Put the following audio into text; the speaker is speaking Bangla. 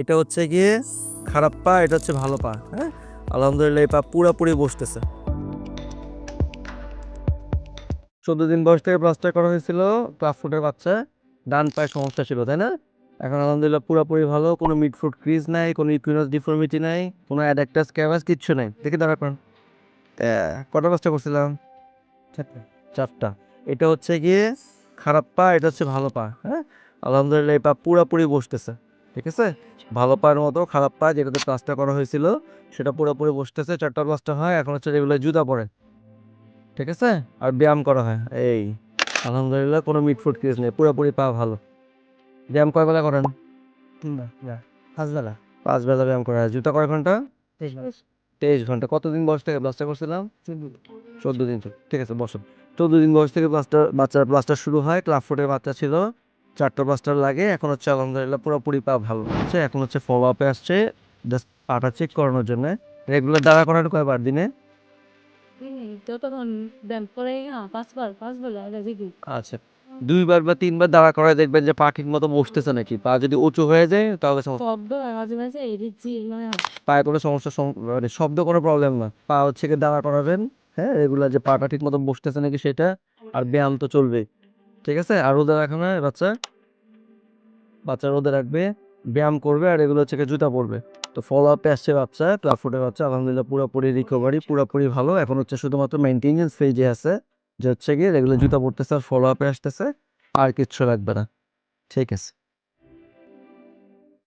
এটা হচ্ছে গিয়ে খারাপ পা, এটা হচ্ছে ভালো পা হ্যাঁ? আলহামদুলিল্লাহ, এই পা পুরোপুরি বসতেছে। চোদ্দ দিন বয়স থেকে প্লাস্টার করা হয়েছিল ক্লাস ফুটের বাচ্চা। ডান পায়ে সমস্যা ছিল, তাই না? এখন আলহামদুলিল্লাহ পুরোপুরি ভালো, কোনো মিড ফুট ক্রিজ নাই, কোনো ইকুইনাস ডিফর্মিটি নাই, কোনো অ্যাডাক্টাস ক্যাভাস কিচ্ছু নাই। দেখি দাঁড়া করেন কটা প্লাস্টার করছিলাম? চারটা। এটা হচ্ছে গিয়ে খারাপ পা, এটা হচ্ছে ভালো পা হ্যাঁ? আলহামদুলিল্লাহ, এই পা পুরোপুরি বসতেছে। ঠিক আছে? ভালো পায়ের মতো খারাপ পা যেটাতে প্লাস্টার করা হয়েছিল সেটা পুরোপুরি বসতেছে চারটা প্লাস্টার হয় এখন হচ্ছে যেগুলো জুতা পরে। ঠিক আছে? আর ব্যায়াম করা হয় এই। আলহামদুলিল্লাহ কোনো মিট ফুট ক্রিজ নেই পুরোপুরি পা ভালো। ব্যায়াম কয় বেলা করেন? পাঁচ বেলা। পাঁচ বেলা ব্যায়াম করা হয় জুতা কয় ঘণ্টা? তেইশ ঘণ্টা। কতদিন বয়স থেকে প্লাস্টার করছিলাম? চোদ্দ দিন। ঠিক আছে বসো। চোদ্দ দিন বয়স থেকে প্লাস্টার বাচ্চার প্লাস্টার শুরু হয় ক্লাব ফুটের বাচ্চা ছিল। চারটা প্লাস্টার লাগে এখন হচ্ছে আলহামদুলিল্লাহ পুরোপুরি পা ভালো হচ্ছে এখন হচ্ছে ফলো আপে আসছে জাস্ট পাটা চেক করানোর জন্য। রেগুলার দাঁড়া করানো কয়বার দিনে? হ্যাঁ আচ্ছা দুইবার বা তিনবার দাঁড়া করায় দেখবেন যে পা ঠিক মতো বসতেছে নাকি পা যদি উঁচু হয়ে যায় তাহলে হয় পায়ে কোনো সমস্যা মানে শব্দ কোনো প্রবলেম না পা হচ্ছে দাঁড়া করাবেন হ্যাঁ রেগুলার যে পাটা ঠিক মতো বসতেছে নাকি সেটা আর ব্যায়াম তো চলবে ঠিক আছে? আর রোদে রাখবে না বাচ্চা বাচ্চা রোদে রাখবে, ব্যায়াম করবে আর এগুলো হচ্ছে জুতা পরবে। তো ফলো আপে আসছে বাচ্চা ক্লাব ফুটে বাচ্চা, আলহামদুলিল্লাহ পুরোপুরি রিকভারি পুরোপুরি ভালো। এখন হচ্ছে শুধুমাত্র মেনটেনেন্স ফেজে আছে, যে হচ্ছে গিয়ে রেগুলার জুতা পরতেছে আর ফলো আপে আসতেছে, আর কিচ্ছু লাগবে না। ঠিক আছে।